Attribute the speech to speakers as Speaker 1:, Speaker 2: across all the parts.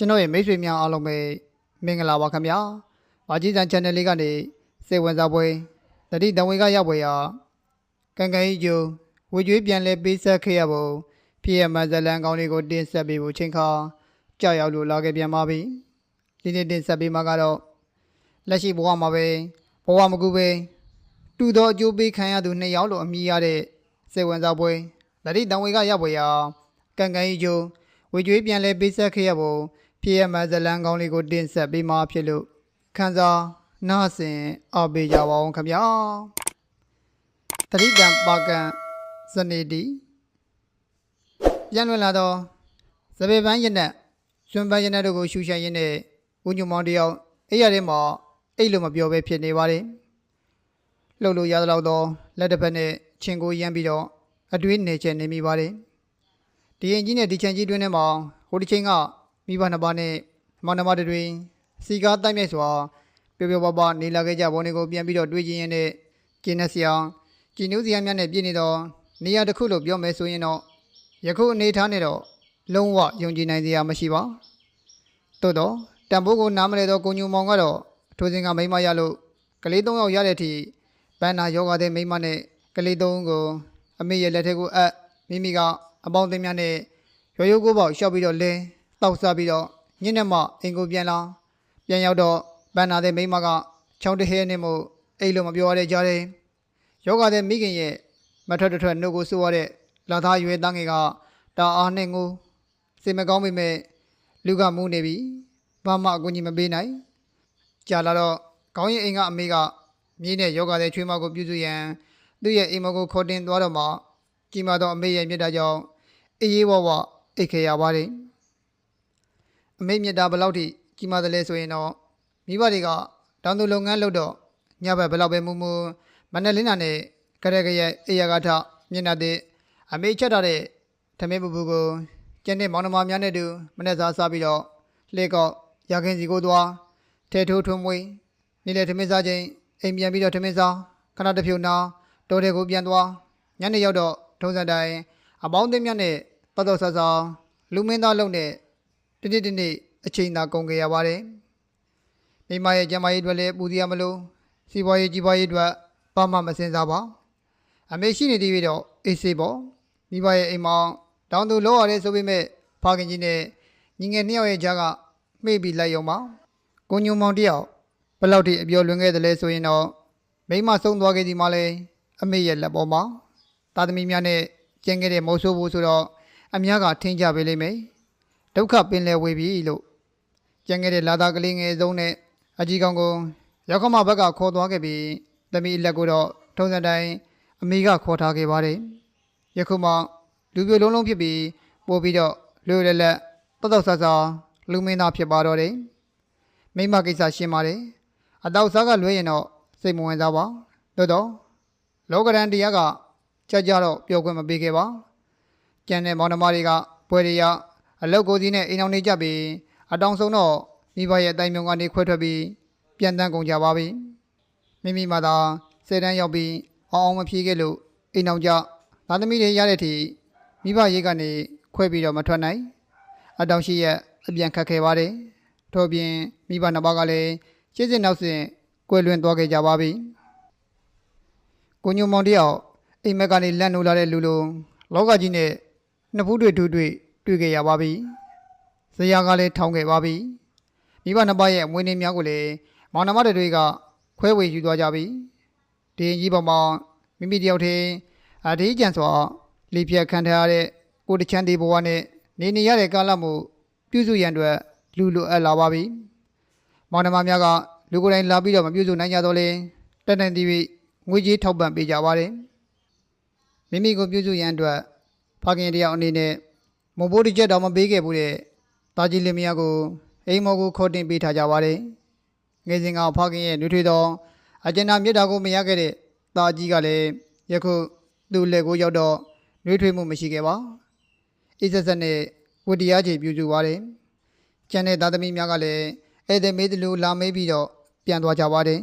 Speaker 1: ကျွန်တော်ရဲ့မိတ်ဆွေများအားလုံးပဲမင်္ဂလာပါခင်ဗျာ။ဘာကြီးစံ channel လေးကနေစေဝင်စားပွဲတတိတံဝေကရောက်ပွဲရာကန်ကန်ကြီးကျိုးဝေကျွေးပြန်လဲပေးဆက်ခဲ့ရဖို့ဖြစ်ရမဇလန်ကောင်းလေးကိုတင်ဆက်ပေးဖို့ချိန်ခါကြောက်ရောက်လို့လာခဲ့ပြန်ပါပြီ။ဒီနေ့တင်ဆက်ပေးမှာကတော့လက်ရှိဘဝမှာပဲဘဝမကူပဲတူသောအကျိုးပေးခံရသူနှစ်ယောက်လို့အမည်ရတဲ့စေဝင်စားပွဲတတိတံဝေကရောက်ပွဲရာကန်ကန်ကြီးကျိုးဝေကျွေးပြန်လဲပေးဆက်ခဲ့ရဖို့ ဖြစ်ရမဇလန်ကောင်းလေးကိုတင်ဆက်ပေးမှာဖြစ်လို့ခန်းစားနားဆင်အားပေးကြပါအောင်ခင်ဗျာတတိတံပါကံစနေတီပြန်လွင်လာတော့စပယ်ပန်းရနက်ရွှန်ပန်းရနက်တို့ကိုရှူရှိုင်ရင်းနဲ့ဦးညုံမောင်တယောက်အဲ့ရတဲ့မှာအိတ်လို့မပြောပဲဖြစ်နေပါတယ်လှုပ်လို့ရတော့တော့လက်တစ်ဖက်နဲ့ချင်းကိုရမ်းပြီးတော့အတွေးနေချင်နေမိပါတယ်ဒီရင်ကြီးနဲ့ဒီချန်ကြီးတွင်းထဲမှာဟိုဒီချင်းက မိဘနှစ်ပါးနဲ့မောင်နှမတွေစီကားတိုက်မြိုက်စွာပျော်ပျော်ပါးပါးနေလာခဲ့ကြပုံတွေကိုပြန်ပြီးတော့တွေးကြည့်ရင်းနဲ့ကျင်းနေစရာကျင်းနှူးစရာများနဲ့ပြည့်နေတော့နေရာတစ်ခုလို့ပြောမယ်ဆိုရင်တော့ယခုအနေထားနဲ့တော့လုံးဝယုံကြည်နိုင်စရာမရှိပါတိုးတော့တံပိုးကိုနားမလဲတော့ကိုညူမောင်ကတော့ထိုစဉ်ကမိမရလို့ကလေး၃ယောက်ရတဲ့အထိဘန်နာယောဂတဲ့မိမနဲ့ကလေး၃ဦးကိုအမေရဲ့လက်ထက်ကိုအပ်မိမိကအပေါင်းအသင်းများနဲ့ရွရွကိုပေါ့ရှောက်ပြီးတော့လဲ တောက်စားပြီးတော့ညနေမှအိမ်ကိုပြန်လာပြန်ရောက်တော့ဘန်နာတဲ့မိမကချောင်းတဟဲနဲ့မို့အိမ်လိုမပြောရတဲ့ကြားတယ်ယောဂတဲ့မိခင်ရဲ့မထွက်တထွက်နှုတ်ကိုဆိုရတဲ့လာသားရွယ်တန်းငယ်ကတာအားနဲ့ငိုစိတ်မကောင်းပေမဲ့လူကမူးနေပြီဘာမှအကူအညီမပေးနိုင်ကြာလာတော့ခေါင်းရင်အိမ်ကအမေကမြေးနဲ့ယောဂတဲ့ချွေးမကိုပြုစုရန်သူ့ရဲ့အိမ်မကိုခေါ်တင်သွားတော့မှကြီးမားသောအမေရဲ့မြတ်တာကြောင့်အေးအေးဝဝအိတ်ခေရပါတယ် အမေမြတ်တာဘယ်လောက်ထိကြီးမားတယ်လဲဆိုရင်တော့မိဘတွေကတောင်သူလုပ်ငန်းလုပ်တော့ညဘက်ဘယ်လောက်ပဲမူမူမနဲ့လင်းနာနဲ့ကရက်ကြရဲ့အေးရကထမျက်နှာတဲ့အမေချက်ထားတဲ့ထမင်းပူပူကိုကျန်တဲ့မောင်နှမများနဲ့တူမနဲ့စားစားပြီးတော့လှေကောက်ရခင်စီကိုသွားထဲထိုးထွန်းမွေးနေ့လေထမင်းစားချိန်အိမ်ပြန်ပြီးတော့ထမင်းစားခဏတစ်ဖြုတ်နာတော်တဲ့ကိုပြန်သွားညနေရောက်တော့ထုံးစံတိုင်းအပေါင်းအသင်းများနဲ့တော်တော်ဆဆာလူမင်းသားလုံနဲ့ တနေ့တနေ့အချိန်သာကုန်ကြရပါတယ်မိမရဲ့ကျမကြီးတွေလည်းပူစီရမလို့စီးပွားရေးကြီးပွားရေးအတွက်ဘာမှမစင်စားပါအမေရှိနေသေးပြီးတော့အေးစေးပေါ့မိဘရဲ့အိမ်မောင်တောင်သူလောရတယ်ဆိုပေမဲ့ဖခင်ကြီးနဲ့ညီငယ်နှစ်ယောက်ရဲ့ကြားကမေ့ပြီးလိုက်ရုံပါကိုညုံမောင်တယောက်ဘယ်လောက်ထိအပြောလွင်ခဲ့တယ်လဲဆိုရင်တော့မိမဆုံးသွားခဲ့ဒီမှာလဲအမေရဲ့လက်ပေါ်မှာသားသမီးများနဲ့ကျင်းခဲ့တဲ့မိုးဆိုးဘူးဆိုတော့အများကထင်းကြပေးလိမ့်မယ် ဒုက္ခပင်လဲဝေပြီလို့ကျင်းခဲ့တဲ့လာသားကလေးငယ်ဆုံးနဲ့အကြီးကောင်ကိုရောက်ခမဘက်ကခေါ်သွားခဲ့ပြီးသမီးလက်ကိုတော့ထုံးစံတိုင်းအမေကခေါ်ထားခဲ့ပါတယ်ယခုမှလူပြိုလုံးလုံးဖြစ်ပြီးပို့ပြီးတော့လွယ်လက်လက်တောက်တောက်ဆဆာလူမင်းသားဖြစ်ပါတော့တယ်မိမကိစ္စရှင်းပါတယ်အတောက်စားကလွဲရင်တော့စိတ်မဝင်စားပါတော်တော့လောကရန်တရားကကြကြတော့ပြောခွင့်မပေးခဲ့ပါကျန်တဲ့မောင်နှမတွေကပွဲရရ အလောက်ကိုစီးနဲ့အိမ်အောင်နေကြပြီးအတောင်ဆုံးတော့မိဘရဲ့အတိုင်းမြုံကနေခွဲထွက်ပြီးပြန်တန်းကုန်ကြပါပြီမိမိမှသာဆယ်တန်းရောက်ပြီးအောင်အောင်မဖြေခဲ့လို့အိမ်အောင်ကြသားသမီးတွေရတဲ့အထိမိဘရေးကနေခွဲပြီးတော့မထွက်နိုင် အတောင်ရှိရဲ့အပြန်ခတ်ခဲ့ပါတယ်ထို့ပြင်မိဘနှစ်ပါးကလည်းရှင်းစင်နောက်စင်ကွယ်လွန်သွားခဲ့ကြပါပြီကိုညုံမောင်တယောက်အိမ်မက်ကနေလန့်နိုးလာတဲ့လူလိုလောကကြီးနဲ့နှစ်ဖူးတွေထူးတွေ့ တွေ့ခဲ့ရပါပြီဇရာကလည်းထောင်းခဲ့ပါပြီမိဘနှစ်ပါးရဲ့အမွေးနေ့များကိုလည်းမောင်နှမတွေတွေကခွဲဝေယူသွားကြပြီဒီရင်ကြီးပေါ်မှာမိမိတယောက်တည်းအဒီကျန်စွာလေပြက်ခံထားရတဲ့ကိုတချမ်းသေးဘဝနဲ့နေနေရတဲ့ကာလမှုပြုစုရန်အတွက်လူလိုအပ်လာပါပြီမောင်နှမများကလူကိုယ်တိုင်လာပြီးတော့မပြုစုနိုင်ကြတော့လေတက်တဲ့တီဗီငွေကြီးထောက်ပံ့ပေးကြပါတယ်မိမိကိုပြုစုရန်အတွက်ဖခင်တယောက်အနေနဲ့ မဘိုးတစ်ချက်တော့မပေးခဲ့ဘူးတဲ့တာကြီးလင်မယားကိုအိမ်မော်ကိုခေါ်တင်ပေးထားကြပါတယ်ငယ်စဉ်ကဖခင်ရဲ့နှွေးထွေးသောအကျဉ်းသားမြတ်တာကိုမရခဲ့တဲ့တာကြီးကလည်းယခုသူ့လက်ကိုရောက်တော့နှွေးထွေးမှုမရှိခဲ့ပါအစ်ဆက်ဆက်နဲ့ဝတ္တရားချေပြုစုပါတယ်ကျန်တဲ့သားသမီးများကလည်းဧည့်သည်မေးသလိုလာမေးပြီးတော့ပြန်သွားကြပါတယ်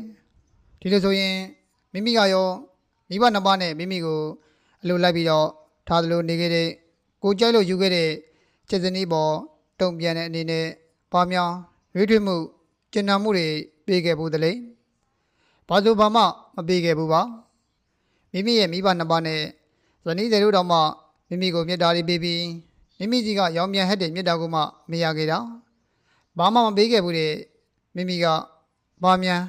Speaker 1: ဒီလိုဆိုရင်မိမိကရောမိဘနှစ်ပါးနဲ့မိမိကိုအလိုလိုက်ပြီးတော့ထားသလိုနေခဲ့တဲ့ ကိုကြိုက်လို့ယူခဲ့တဲ့ချက်စနီးပေါ်တုံပြန်တဲ့အနေနဲ့ဘာများရွေးထွေးမှုကျင်နာမှုတွေပေးခဲ့ဘူးတလေဘာလို့ဘာမှမပေးခဲ့ဘူးပါမိမိရဲ့မိဘနှစ်ပါးနဲ့ဇနီးတွေတို့တော့မှမိမိကိုမြတ်တာတွေပေးပြီးမိမိကြီးကရောင်ပြန်ဟက်တဲ့မြတ်တာကိုမှမရခဲ့တာဘာမှမပေးခဲ့ဘူးတဲ့မိမိကဘာများ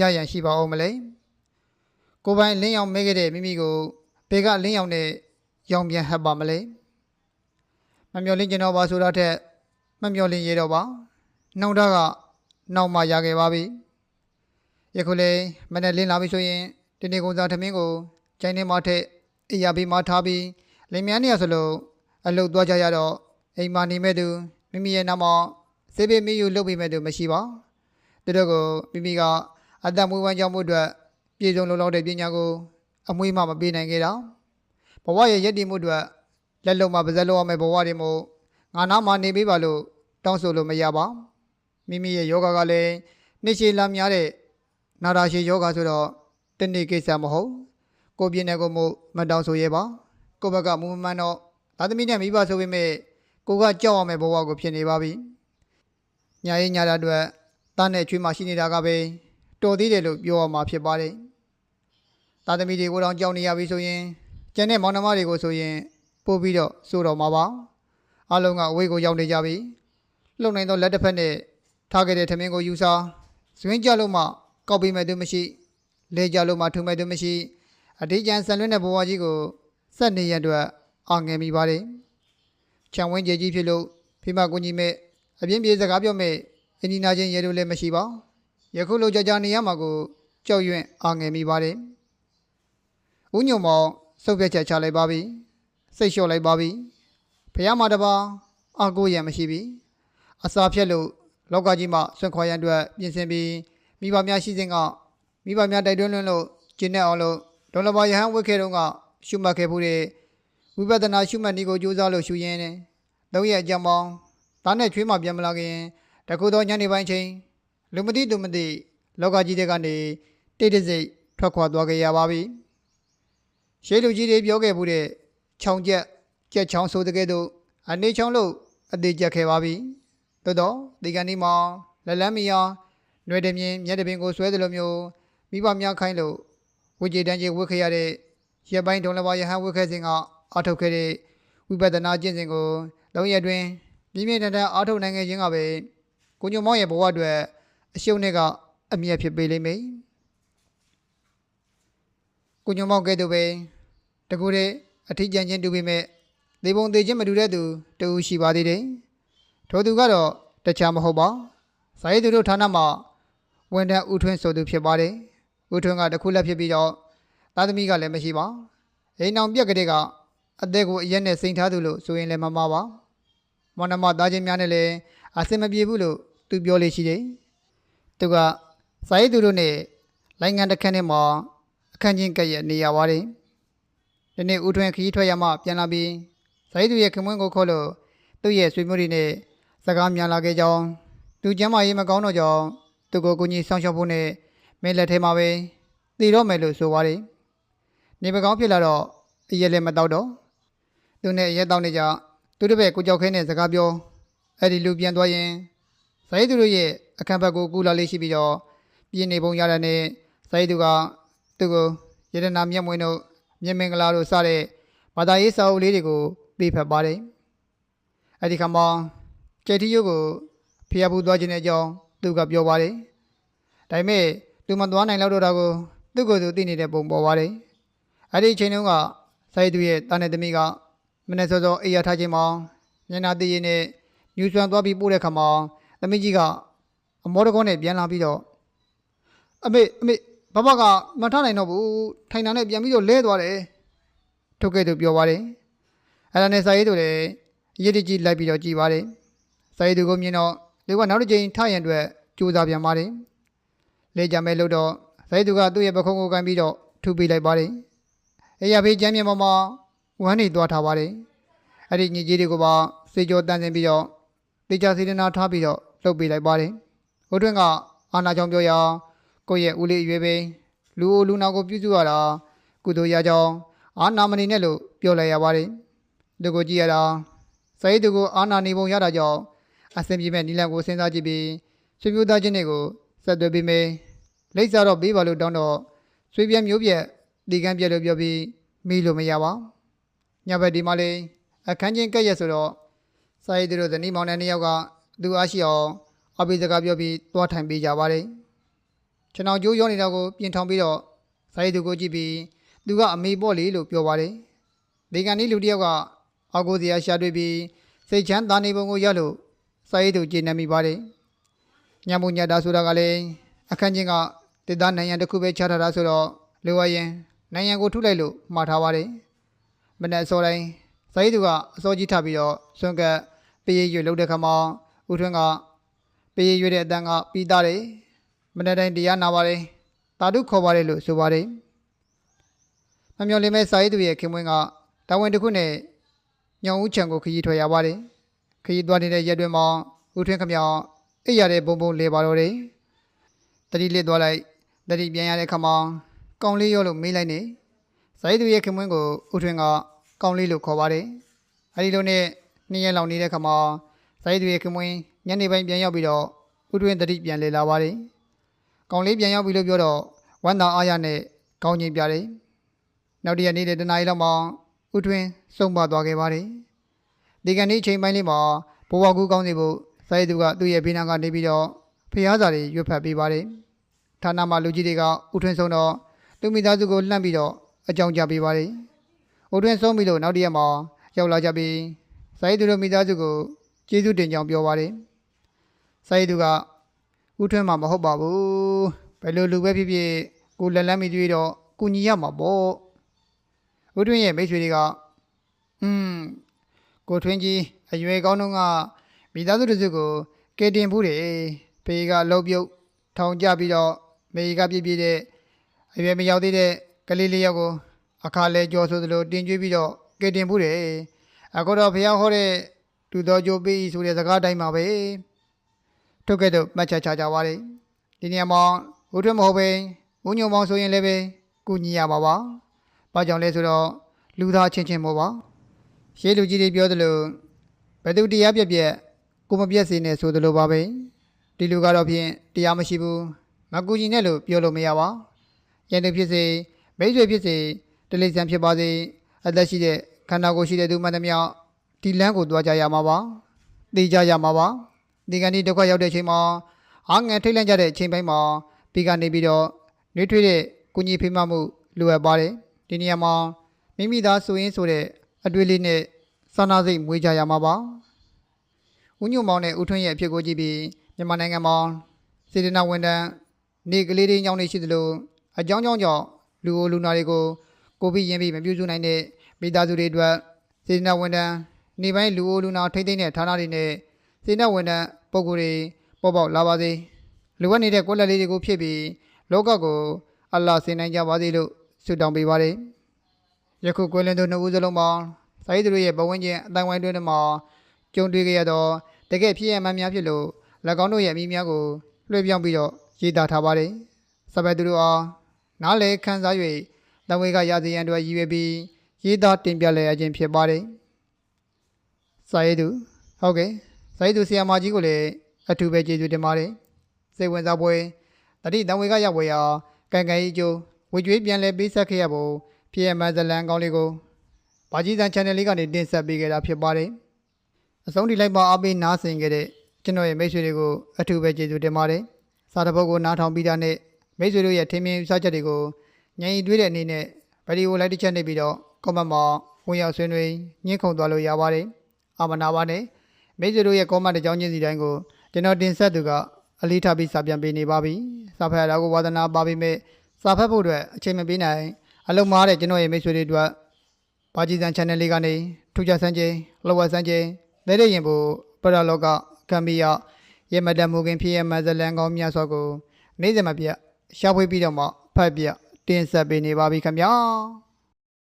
Speaker 1: ရရန်ရှိပါအောင်မလဲကိုယ်ပိုင်လင်းရောင်မဲခဲ့တဲ့မိမိကိုဘေကလင်းရောင်နဲ့ရောင်ပြန်ဟက်ပါမလဲ မမျော်လင့်ကျင်တော့ပါဆိုတာထက်မမျော်လင့်ရတော့ပါနှောင်တကနောက်မှရခဲ့ပါပြီယခုလေမနေ့လင်းလာပြီဆိုရင်ဒီနေ့ကုန်းစားထမင်းကိုကျိုင်းနေမှထက်အေးရပြီးမှထားပြီးလင်မြန်းနေရဆိုလို့အလုတ်သွားကြရတော့အိမ်မာနေမဲ့သူမိမိရဲ့နာမစေပေမီယူလုပ်ပြီးမဲ့သူမရှိပါသူတို့ကိုမိမိကအသက်မွေးဝမ်းကြောင်းမှုအတွက်ပြည်စုံလုံလောက်တဲ့ပညာကိုအမွေးမှမပေးနိုင်ခဲ့တာဘဝရဲ့ရည်တည်မှုအတွက် လက်လုံးမှာပါဇက်လုံးအောင်မဲ့ဘဝတွေမို့ငါနာမှနေပေးပါလို့တောင်းဆိုလို့မရပါမိမိရဲ့ယောဂကလည်းနှစ်ရှည်လာများတဲ့နာတာရှည်ယောဂဆိုတော့တနေ့ကိစ္စမဟုတ်ကိုပြင်းတဲ့ကိုမို့မတောင်းဆိုရဲပါကိုဘက်ကမူမမှန်တော့သာသမီနဲ့မိဘဆိုပေမဲ့ကိုကကြောက်ရမယ့်ဘဝကိုဖြစ်နေပါပြီညာရေးညာတာအတွက်တန်းနဲ့ချွေးမှရှိနေတာကပဲတော်သေးတယ်လို့ပြောရမှာဖြစ်ပါတယ်သာသမီတွေကိုတော့ကြောက်နေရပြီဆိုရင်ကျန်တဲ့မောင်နှမတွေကိုဆိုရင် ပို့ပြီးတော့စိုးတော်မှာပါအလုံးကအဝေးကိုရောက်နေကြပြီလှုပ်နိုင်သောလက်တစ်ဖက်နဲ့ထားခဲ့တဲ့ထမင်းကိုယူစားဇွင်းကြလို့မှကောက်ပေးမဲ့သူမရှိလဲကြလို့မှထုံမဲ့သူမရှိအတေးကျန်ဆန်လွတ်တဲ့ဘဝကြီးကိုစက်နေရတဲ့အာငယ်မိပါတယ်ချံဝင်းကြကြီးဖြစ်လို့ဖိမကိုကြီးမဲ့အပြင်းပြေစကားပြောမဲ့အင်ဒီနာချင်းရဲလို့လည်းမရှိပါယခုလိုကြကြနေရမှာကိုကြောက်ရွံ့အာငယ်မိပါတယ်ဦးညုံမောင်စုပ်ပြတ်ချက်ချလိုက်ပါပြီ စိတ်လျှော့လိုက်ပါပြီဖះမှာတပါအာကိုရံမရှိပြီအစာဖြက်လို့လောကကြီးမှာဆွန့်ခွာရန်အတွက်ပြင်ဆင်ပြီးမိဘများရှိစဉ်ကမိဘများတိုက်တွန်းလွန်းလို့ကျင်းနေအောင်လို့ဒေါ်လာပါယဟန်ဝတ်ခဲ့တော့ကရှုမှတ်ခဲ့ဖို့တဲ့ဝိပဿနာရှုမှတ်နည်းကိုကြိုးစားလို့ရှုရင်းနဲ့တော့ရဲ့အကြောင်းပေါင်းဒါနဲ့ချွေးမှပြန်မလာခင်တကူသောညနေပိုင်းချင်းလူမသိသူမသိလောကကြီးတွေကနေတိတ်တဆိတ်ထွက်ခွာသွားခဲ့ရပါပြီရှေးလူကြီးတွေပြောခဲ့မှုတဲ့ ခြောင်ကျက်ကြက်ချောင်းဆိုတဲ့ကဲ့သို့အနေချောင်းလို့အသေးကျက်ခဲ့ပါပြီသို့တော့ဒီကနေ့မှာလက်လန်းမီယာຫນွေတမြင်မျက်တပင်ကိုဆွဲတယ်လို့မျိုးမိဘများခိုင်းလို့ဝိကြေတန်းကြီးဝတ်ခဲ့ရတဲ့ရပိုင်းဒုံလဘရဟန်းဝတ်ခဲ့စဉ်ကအထုတ်ခဲ့တဲ့ဝိပဿနာကျင့်စဉ်ကိုလုံးရတွင်ပြင်းပြင်းထန်ထန်အားထုတ်နိုင်ခဲ့ခြင်းကပဲကိုညုံမောင်ရဲ့ဘဝအတွက်အရှုံးတွေကအမြတ်ဖြစ်ပေးလိမ့်မယ်ကိုညုံမောင်ကဲ့သို့ပဲတကူတဲ့ အထီးကျန်ချင်းတူပေမဲ့လေပုံသေးချင်းမတူတဲ့သူတူရှိပါသေးတယ်ထိုသူကတော့တခြားမဟုတ်ပါဇာယေသူတို့ဌာနမှာဝန်ထမ်းဦးထွန်းဆိုသူဖြစ်ပါတယ်ဦးထွန်းကတခုလက်ဖြစ်ပြီးတော့သားသမီးကလည်းမရှိပါအိမ်အောင်ပြက်ကလေးကအသက်ကိုအရက်နဲ့စိန်ထားသူလို့ဆိုရင်လည်းမမှားပါမောင်နှမသားချင်းများနဲ့လည်းအဆင်မပြေဘူးလို့သူပြောလေးရှိတယ်သူကစာရေးသူတို့နဲ့လိုင်းငံတစ်ခန်းထဲမှာအခန်းချင်းကပ်ရနေရပါတယ် ဒီနေ့ဦးထွန်းခရီးထွက်ရမှပြန်လာပြီးစာရေးသူရဲ့ခင်မွန်းကိုခေါ်လို့သူ့ရဲ့ဆွေမျိုးတွေနဲ့စကားများလာခဲ့ကြောင်းသူကျမ်းမာရေးမကောင်းတော့ကြောင်းသူကိုကိုကြီးဆောင်းရှောက်ဖို့နဲ့မင်းလက်ထဲမှာပဲတည်တော့မယ်လို့ဆိုပါတယ်နေမကောင်းဖြစ်လာတော့အရက်လည်းမတော့တော့သူနဲ့အရက်တောင်းနေကြသူတို့ပဲကိုကြောက်ခဲနဲ့စကားပြောအဲ့ဒီလူပြန်သွားရင်ဇိုင်းသူတို့ရဲ့အခန်းဘက်ကိုကူလာလေးရှိပြီးတော့ပြင်းနေပုံရတဲ့နဲ့ဇိုင်းသူကသူ့ကိုရတနာမျက်မွေးတို့ မြင်မင်္ဂလာတို့စတဲ့ဘာသာရေးစာအုပ်လေးတွေကိုပေးဖက်ပါတယ်အဲ့ဒီခါမှာကျက်တီယိုကိုဖျားဖူးသွားခြင်းတဲ့အကြောင်းသူကပြောပါတယ်ဒါပေမဲ့သူမသွားနိုင်တော့တာကိုသူ့ကိုယ်သူသိနေတဲ့ပုံပေါ်ပါတယ်အဲ့ဒီအချိန်တုန်းကဇိုင်းသူရဲ့တာနဲ့သမီးကမနေ့စောစောအိယာထားခြင်းမှာမျက်နှာတည်ရည်နဲ့ညူဆွမ်းသွားပြီးပို့တဲ့ခါမှာသမီးကြီးကအမောတကောနဲ့ပြန်လာပြီးတော့အမေအမေ ဘဘကမထနိုင်တော့ဘူးထိုင်တာနဲ့ပြန်ပြီးတော့လဲသွားတယ်ထုတ်ခဲ့သူပြောပါတယ်အဲ့ဒါနဲ့စာရေးသူလည်းရည်တကြီးလိုက်ပြီးတော့ကြည်ပါတယ်စာရေးသူကိုမြင်တော့လေကနောက်တစ်ချိန်ထရန်အတွက်ကြိုးစားပြန်ပါတယ်လဲကြမဲ့လို့တော့စာရေးသူကသူ့ရဲ့ပခုံးကိုကန်ပြီးတော့ထူပေးလိုက်ပါတယ်အေးရဖေးကျမ်းမြေပေါ်မှာဝမ်းနေသွားထားပါတယ်အဲ့ဒီညီကြီးတွေကိုပါစေကြောတန်းစင်ပြီးတော့တေချာစေတနာထားပြီးတော့လှုပ်ပေးလိုက်ပါတယ်ဟိုတွင်းကအာနာကြောင့်ပြောရ ကိုယ့်ရဲ့ဦးလေးအရွယ်ပဲလူအိုလူနာကိုပြုစုရတာကုသိုလ်ရကြောင်းအာနာမနေနဲ့လို့ပြောလိုက်ရပါတယ်ဒီကိုကြည့်ရတာစာရေးသူကိုအာနာနေပုံရတာကြောင့်အဆင်ပြေမဲ့နီလန်ကိုစဉ်းစားကြည့်ပြီးဆွေမျိုးသားချင်းတွေကိုဆက်သွယ်ပေးမယ်လိပ်စာတော့ပေးပါလို့တောင်းတော့ဆွေပြက်မျိုးပြက်ဒီကန်းပြက်လို့ပြောပြီးမိလို့မရပါညဘက်ဒီမှာလေးအခန်းချင်းကက်ရက်ဆိုတော့စာရေးသူတို့ဇနီးမောင်နှံနှစ်ယောက်ကသူအားရှိအောင်အပိစကားပြောပြီးတွားထိုင်ပေးကြပါတယ် ကျွန်တော်ကြိုးရောနေတာကိုပြင်ထောင်ပြီးတော့စာရေးသူကိုကြည့်ပြီးသူကအမေပေါ့လေလို့ပြောပါတယ်ဒီကနေ့လူတစ်ယောက်ကအောက်ကိုစရာရှာတွေ့ပြီးစိတ်ချမ်းသာနေပုံကိုရလို့စာရေးသူကျေနပ်မိပါတယ်ညမုံညတာဆိုတာကလည်းအခန်းချင်းကတစ်သားနိုင်ရန်တစ်ခုပဲချထားတာဆိုတော့လိုအပ်ရင်နိုင်ရန်ကိုထုတ်လိုက်လို့မှားထားပါတယ်မနေ့အစောတိုင်းစာရေးသူကအစောကြီးထပြီးတော့စွန့်ကပ်ပေးရရွလှုပ်တဲ့ခါမှာဦးထွန်းကပေးရရွတဲ့အတန်းကပြီးသားတယ် မနေ့တိုင်းတရားနာပါတယ်တာတုခေါ်ပါတယ်လို့ဆိုပါတယ်မမျော်လင့်မဲ့စာရေးသူရဲ့ခင်မွင်းကတာဝန်တစ်ခုနဲ့ညောင်ဦးချံကိုခရီးထွက်ရပါတယ်ခရီးသွားနေတဲ့ရက်တွင်မှာဦးထွန်းခမောင်အိပ်ရတဲ့ဘုံဘုံလေပါတော့တယ်တတိလစ်သွားလိုက်တတိပြန်ရတဲ့ခါမှာကောင်းလေးရောလို့မေးလိုက်နေစာရေးသူရဲ့ခင်မွင်းကိုဦးထွန်းကကောင်းလေးလို့ခေါ်ပါတယ်အဲဒီလိုနဲ့နှစ်ရက်လောက်နေတဲ့ခါမှာစာရေးသူရဲ့ခင်မွင်းညနေပိုင်းပြန်ရောက်ပြီးတော့ဦးထွန်းတတိပြန်လေလာပါတယ် ကောင်းလေးပြန်ရောက်ပြီလို့ပြောတော့ဝမ်းသာအားရနဲ့ကောင်းကြီးပြတယ်နောက်တစ်ရက်နေ့တဲ့တနားရီလောက်မှာဦးထွန်းစုံပါသွားခဲ့ပါတယ်ဒီကနေ့ချိန်ပိုင်းလေးမှာဘဝကူကောင်းစီဖို့စာရေးသူကသူ့ရဲ့ဘေးနားကနေပြီးတော့ဖျားစာတွေရွတ်ဖတ်ပေးပါတယ်ဌာနမှာလူကြီးတွေကဦးထွန်းဆုံးတော့သူမိသားစုကိုလှမ်းပြီးတော့အကြောင်းကြားပေးပါတယ်ဦးထွန်းဆုံးပြီးလို့နောက်တစ်ရက်မှာရောက်လာကြပြီးစာရေးသူတို့မိသားစုကိုကျေးဇူးတင်ကြောင်းပြောပါတယ်စာရေးသူက ဦးထွန်းမှာမဟုတ်ပါဘူးဘယ်လိုလူပဲဖြစ်ဖြစ်ကိုလက်လန်းမိတွေ့တော့ကုညီရမှာပေါ့ဦးထွန်းရဲ့မိတ်ဆွေတွေကอืมကိုထွန်းကြီးအရွယ်ကောင်းတော့ကမိသားစုတစ်စုကိုကယ်တင်ဖို့တယ်ဖေကလှုပ်ပြုတ်ထောင်ကြပြီးတော့မေကပြည့်ပြည့်တဲ့အရွယ်မရောက်သေးတဲ့ကလေးလေးယောက်ကိုအခါလဲကြော်ဆိုသလိုတင်ကျွေးပြီးတော့ကယ်တင်ဖို့တယ်အခုတော့ဖះဟောတဲ့တူတော်ကြိုးပေးဆိုတဲ့စကားတိုင်းမှာပဲထု တ်ခဲ့တော့မှတ်ချက်ချကြပါတယ်ဒီနေရာမှာဦးထွန်းမဟုတ်ပဲဦးညုံမောင်ဆိုရင်လည်းပဲကုညီရပါပါဘာကြောင့်လဲဆိုတော့လူသားချင်းချင်းမို့ပါရှေးလူကြီးတွေပြောသလိုဘယ်သူတရားပြက်ပြက်ကိုမပြက်စေနဲ့ဆိုသလိုပါပဲဒီလူကတော့ဖြင့်တရားမရှိဘူးမကူညီနဲ့လို့ပြောလို့မရပါရန်သူဖြစ်စေမိတ်ဆွေဖြစ်စေတလိဆန်ဖြစ်ပါစေအသက်ရှိတဲ့ခန္ဓာကိုယ်ရှိတဲ့သူမှန်သမျှဒီလမ်းကိုသွားကြရမှာပါသိကြရမှာပါ ဒီကနေ့ဒုက္ခရောက်တဲ့အချိန်မှာအာငန်ထိတ်လန့်ကြတဲ့အချိန်ပိုင်းမှာပြီးကနေပြီးတော့နှွေးထွေးတဲ့ကုညီဖိမမှုလိုအပ်ပါတယ်ဒီနေရာမှာမိမိသားဆိုရင်ဆိုတဲ့အတွေ့လေးနဲ့စာနာစိတ်မွေးကြရမှာပါဦးညုံမောင်နဲ့ဦးထွန်းရဲ့အဖြစ်ကိုကြည့်ပြီးမြန်မာနိုင်ငံမှာစေတနာဝန်တန်းနေကလေးတွေညောင်းနေရှိသလိုအကြောင်းကြောင့်ကြောင့်လူအိုလူနာတွေကိုကိုပြီးရင်ပြီးမပြုစုနိုင်တဲ့မိသားစုတွေအတွက်စေတနာဝန်တန်းနေပိုင်းလူအိုလူနာထိမ့်သိမ့်တဲ့ဌာနတွေနဲ့ စေတနာဝန်တန်းပုံကိုယ်တွေပေါ်ပေါက်လာပါစေလူဝတ်နေတဲ့ကိုယ်လက်လေးတွေကိုဖြစ်ပြီးလောကကိုအလ္လာဟ်ဆင်နိုင်ကြပါစေလို့ဆုတောင်းပေးပါတယ်ယခုကွယ်လွန်သူနှစ်ဦးစလုံးမှာစာရေးသူတို့ရဲ့ဘဝဝင်ချင်းအတိုင်းဝိုင်းတွင်မှာကြုံတွေ့ခဲ့ရတော့တကယ်ဖြစ်ရမှန်းများဖြစ်လို့၎င်းတို့ရဲ့အမိများကိုလွှဲပြောင်းပြီးတော့ရေးသားထားပါတယ်စပယ်သူတို့အားနားလေခန်းစား၍တဝေကရာဇရန်တို့ရည်ရွယ်ပြီးရေးသားတင်ပြလည်အခြင်းဖြစ်ပါတယ်စာရေးသူဟုတ်ကဲ့ စာရေးသူဆီယာမာကြီးကိုလည်းအထူးပဲကျေးဇူးတင်ပါတယ်စိတ်ဝင်စားပွဲတတိတဝေကရောက်ဝေရာကန်ကန်ကြီးကျိုးဝေကျွေးပြန်လဲပေးဆက်ခဲ့ရဖို့ဖြစ်ရမှန်းဇလန်ကောင်းလေးကိုဘာကြီးစံ channel လေးကနေတင်ဆက်ပေးခဲ့တာဖြစ်ပါတယ်အဆုံးထိလိုက်ပါအားပေးနားဆင်ခဲ့တဲ့ကျွန်တော်ရဲ့မိတ်ဆွေတွေကိုအထူးပဲကျေးဇူးတင်ပါတယ်စာတပုတ်ကိုနားထောင်ပြီးတာနဲ့မိတ်ဆွေတို့ရဲ့ထင်မြင်စချက်တွေကိုညင်ရီတွေးတဲ့အနေနဲ့ဗီဒီယိုလိုက်တစ်ချက်နေပြီးတော့ comment မှာဝင်ရောက်ဆွေးနွေးညှင့်ခုန်သွားလို့ရပါတယ်အာမနာပါနဲ့ မိတ်ဆွေတို့ရဲ့ comment တစ်ကြောင်းချင်းစီတိုင်းကိုကျွန်တော်တင်ဆက်သူကအလေးထားပြီးစာပြန်ပေးနေပါပြီစာဖတ်ရတာကိုဝါသနာပါပြီမဲ့စာဖတ်ဖို့အတွက်အချိန်မပေးနိုင်အလုံးမားတဲ့ကျွန်တော်ရဲ့မိတ်ဆွေတွေအတွက်ဘာကြီးစံ channel လေးကနေထူးခြားစမ်းခြင်းလောဝစမ်းခြင်းလက်ရရင်ဖို့ပရလောကကံမီယရေမတမူခင်ဖြစ်ရမဇလန်ကောင်းမြတ်စွာကိုနေ့စဉ်မပြတ်ရှာဖွေပြီးတော့မှဖတ်ပြတင်ဆက်ပေးနေပါပြီခင်ဗျာ